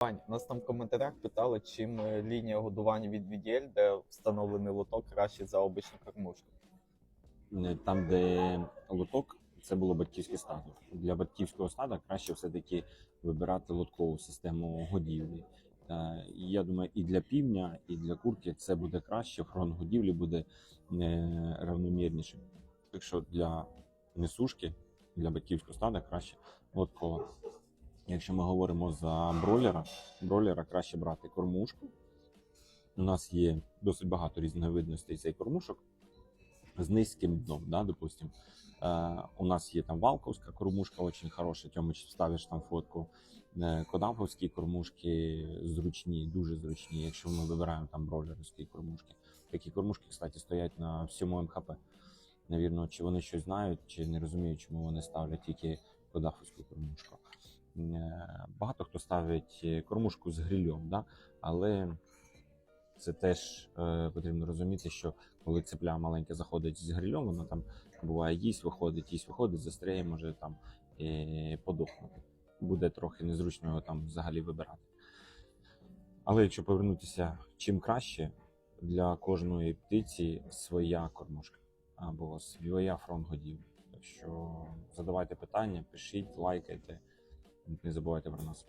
Вань, нас там в коментарях питали, чим е, лінія годування від VDL, де встановлений лоток, краще за обичну кормушку. Е, Там, де лоток, це було батьківське стадо. Для батьківського стада краще все-таки вибирати лоткову систему годівлі. Е, Я думаю, і для півня, і для курки це буде краще. Хрон годівлі буде равномірнішим. Так що для несушки, для батьківського стада краще лоткова. Якщо ми говоримо за бройлера, бройлера краще брати кормушку. У нас є досить багато різновидностей цих кормушок з низьким дном, да, допустим. Е, у нас є там валковська кормушка, очень хороша. Тьомич вставиш там фотку. Е, Кодаповські кормушки зручні, дуже зручні. Якщо ми вибираємо там бройлерські кормушки. Такі кормушки, кстати, стоять на всьому МХП. Навірно, чи вони щось знають, чи не розуміють, чому вони ставлять тільки кодафовську кормушку. Е, Багато хто ставить е, кормушку з грильом, да? але це теж е, потрібно розуміти, що коли цепля маленька заходить з грильом, вона там буває їсть, виходить, їсть, виходить, застряє, може там е, подохнути. Буде трохи незручно його там взагалі вибирати. Але якщо повернутися чим краще, для кожної птиці своя кормушка або своя фронт-годівля. Так що задавайте питання, пишіть, лайкайте, не забувайте про нас.